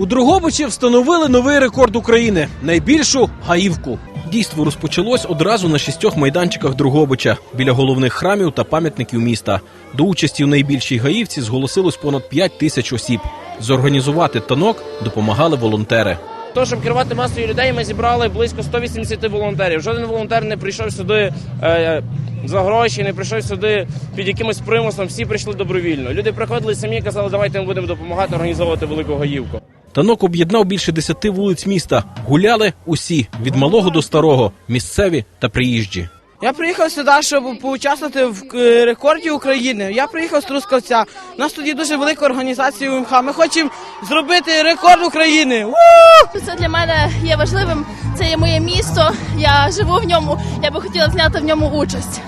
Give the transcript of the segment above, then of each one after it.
У Дрогобичі встановили новий рекорд України найбільшу гаївку. Дійство розпочалось одразу на шістьох майданчиках Дрогобича біля головних храмів та пам'ятників міста. До участі в найбільшій гаївці зголосилось понад 5 тисяч осіб. Зорганізувати танок допомагали волонтери. То, щоб керувати масою людей, ми зібрали близько 180 волонтерів. Жоден волонтер не прийшов сюди е, за гроші, не прийшов сюди під якимось примусом. Всі прийшли добровільно. Люди приходили самі казали, давайте ми будемо допомагати організовувати велику гаївку. Танок об'єднав більше десяти вулиць міста. Гуляли усі від малого до старого, місцеві та приїжджі. Я приїхав сюди, щоб поучаствувати в е, рекорді України. Я приїхав з Трускавця. У нас тут є дуже велика організація УМХ. Ми хочемо зробити рекорд України. У! Це для мене є важливим. Це є моє місто. Я живу в ньому. Я би хотіла взяти в ньому участь.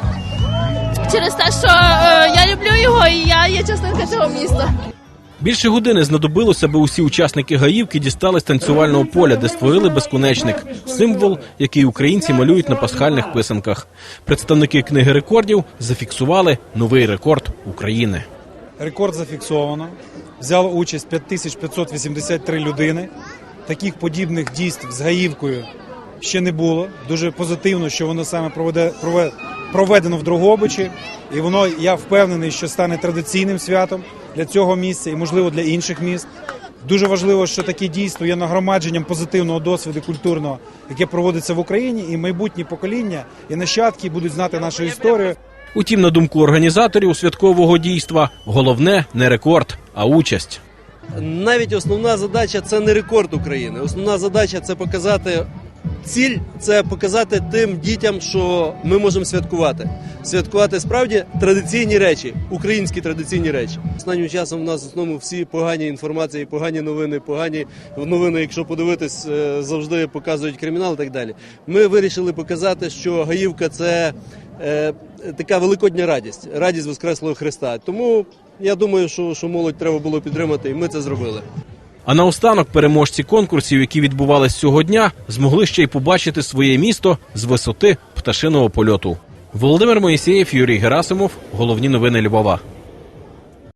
Через те, що е, я люблю його і я є частинка цього міста. Більше години знадобилося, аби усі учасники гаївки дістались танцювального поля, де створили безконечник символ, який українці малюють на пасхальних писанках. Представники книги рекордів зафіксували новий рекорд України. Рекорд зафіксовано. Взяло участь 5583 людини. Таких подібних дійств з Гаївкою ще не було. Дуже позитивно, що воно саме проведе, проведено в Дрогобичі. І воно, я впевнений, що стане традиційним святом для цього місця і, можливо, для інших міст. Дуже важливо, що таке дійство є нагромадженням позитивного досвіду культурного, яке проводиться в Україні, і майбутні покоління і нащадки будуть знати нашу історію. Утім, на думку організаторів святкового дійства, головне не рекорд, а участь. навіть основна задача це не рекорд України. Основна задача це показати ціль, це показати тим дітям, що ми можемо святкувати. Святкувати справді традиційні речі, українські традиційні речі. Останнім часом у нас в основному всі погані інформації, погані новини, погані новини, якщо подивитись, е, завжди показують кримінал і так далі. Ми вирішили показати, що Гаївка це е, така великодня радість, радість Воскреслого Христа. Тому я думаю, що, що молодь треба було підтримати, і ми це зробили. А наостанок переможці конкурсів, які відбувались цього дня, змогли ще й побачити своє місто з висоти пташиного польоту. Володимир Моїсеєв, Юрій Герасимов. Головні новини Львова.